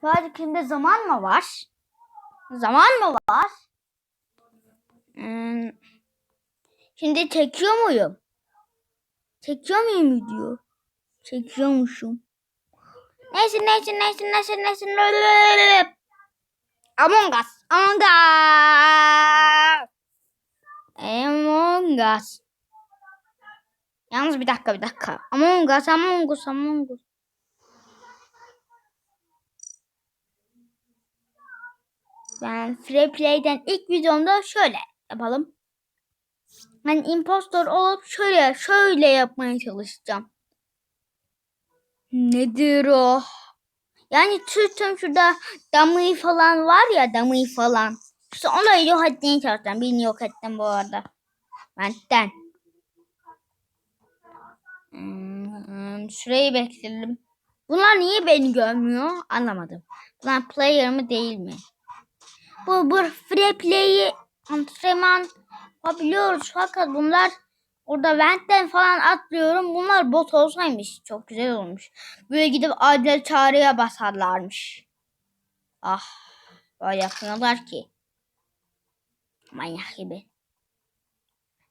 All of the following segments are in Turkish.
Sadece zaman mı var? Zaman mı var? Hmm. Şimdi çekiyor muyum? Çekiyor muyum video? Çekiyormuşum. Neyse neyse neyse neyse neyse. Lülülülülü. Among Us. Among Us. Among Us. Yalnız bir dakika bir dakika. Among Us Among Us Among Us. Ben Free Play'den ilk videomda şöyle yapalım. Ben impostor olup şöyle şöyle yapmaya çalışacağım. Nedir o? Yani tüm şurada damıyı falan var ya damıyı falan. İşte onu yok etmeye çalışacağım. Birini yok ettim bu arada. Benden. Hmm, şurayı bekleyelim. Bunlar niye beni görmüyor? Anlamadım. Bunlar player mı değil mi? Bu, bu free play'i antrenman yapabiliyoruz fakat bunlar orada ventten falan atlıyorum. Bunlar bot olsaymış çok güzel olmuş. Böyle gidip acil çağrıya basarlarmış. Ah böyle yapmıyorlar ki. Manyak gibi.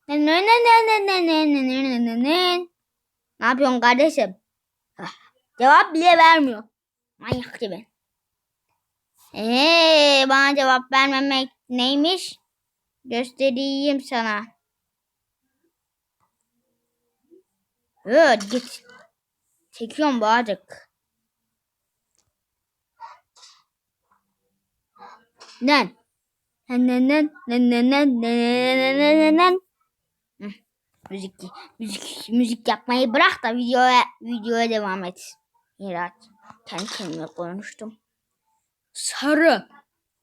Ne ne ne ne ne ne ne ne ne ne ne Ne yapıyorsun kardeşim? Ah, cevap bile vermiyor. Manyak gibi. Eee bana cevap vermemek neymiş? Göstereyim sana. Evet git. Çekiyorum bağcık. Nen. Nen nen nen nen nen nen nen Müzik, müzik, müzik yapmayı bırak da videoya videoya devam et. Mirat. Kendi kendime konuştum. Sarı.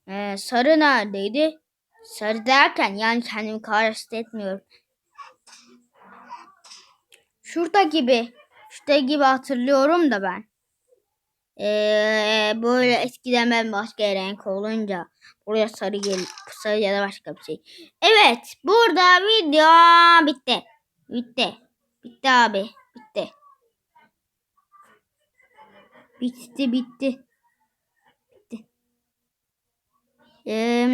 Ee, sarı neredeydi? Sarı derken yani kendimi kastetmiyorum. Şurada gibi. Şurada gibi hatırlıyorum da ben. Ee, böyle eskiden ben başka renk olunca buraya sarı gel sarı ya da başka bir şey. Evet burada video bitti. Bitti. Bitti abi. Bitti bitti. Bitti. Ee,